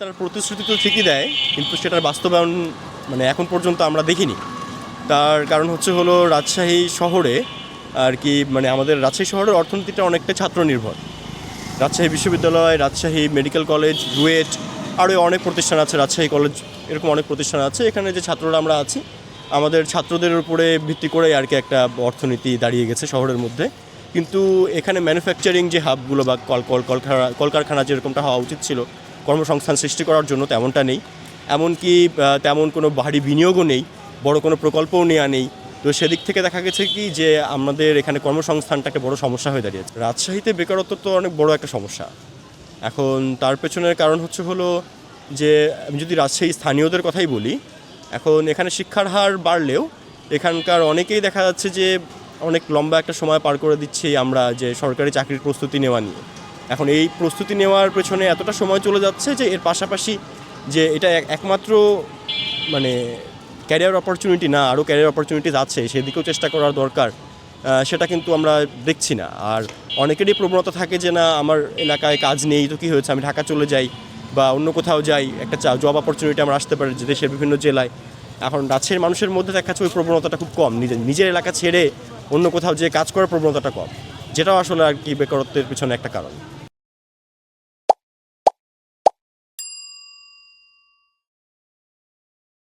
তার প্রতিশ্রুতি তো ঠিকই দেয়, কিন্তু সেটার বাস্তবায়ন মানে এখন পর্যন্ত আমরা দেখিনি। তার কারণ হচ্ছে হলো রাজশাহী শহরে আর কি মানে আমাদের রাজশাহী শহরের অর্থনীতিটা অনেকটা ছাত্র নির্ভর রাজশাহী বিশ্ববিদ্যালয়, রাজশাহী মেডিকেল কলেজ রুয়েট আরও অনেক প্রতিষ্ঠান আছে, রাজশাহী কলেজ, এরকম অনেক প্রতিষ্ঠান আছে। এখানে যে ছাত্ররা আমরা আছি, আমাদের ছাত্রদের উপরে ভিত্তি করে আর কি একটা অর্থনীতি দাঁড়িয়ে গেছে শহরের মধ্যে। কিন্তু এখানে ম্যানুফ্যাকচারিং যে হাবগুলো বা কল কল কলকারখানা কলকারখানা যেরকমটা হওয়া উচিত ছিল কর্মসংস্থান সৃষ্টি করার জন্য তেমনটা নেই। এমনকি তেমন কোনো বাহারি বিনিয়োগও নেই, বড় কোনো প্রকল্পও নেওয়া নেই। তো সেদিক থেকে দেখা গেছে কি যে আমাদের এখানে কর্মসংস্থানটা একটা বড় সমস্যা হয়ে দাঁড়িয়েছে। রাজশাহীতে বেকারত্ব তো অনেক বড় একটা সমস্যা। এখন তার পেছনের কারণ হচ্ছে হলো যে, আমি যদি রাজশাহী স্থানীয়দের কথাই বলি, এখন এখানে শিক্ষার হার বাড়লেও এখানকার অনেকেই দেখা যাচ্ছে যে অনেক লম্বা একটা সময় পার করে দিচ্ছি আমরা যে সরকারি চাকরির প্রস্তুতি নেওয়া নিয়ে। এখন এই প্রস্তুতি নেওয়ার পেছনে এতটা সময় চলে যাচ্ছে যে এর পাশাপাশি যে এটা এক- একমাত্র মানে ক্যারিয়ার অপরচুনিটি না, আরও ক্যারিয়ার অপরচুনিটিস আছে, সেদিকেও চেষ্টা করার দরকার সেটা কিন্তু আমরা দেখছি না। আর অনেকেরই প্রবণতা থাকে যে না, আমার এলাকায় কাজ নেই, তো কী হয়েছে? আমি ঢাকা চলে যাই বা অন্য কোথাও যাই, একটা জব অপরচুনিটি আমার আসতে পারে যে দেশের বিভিন্ন জেলায়। এখন রাজশাহীর মানুষের মধ্যে দেখা যাচ্ছে ওই প্রবণতাটা খুব কম। নিজের নিজের এলাকা ছেড়ে অন্য কোথাও যে কাজ করার প্রবণতাটা কম। যেটাও আসলে আর কি বেকারত্বের পিছনে একটা কারণ।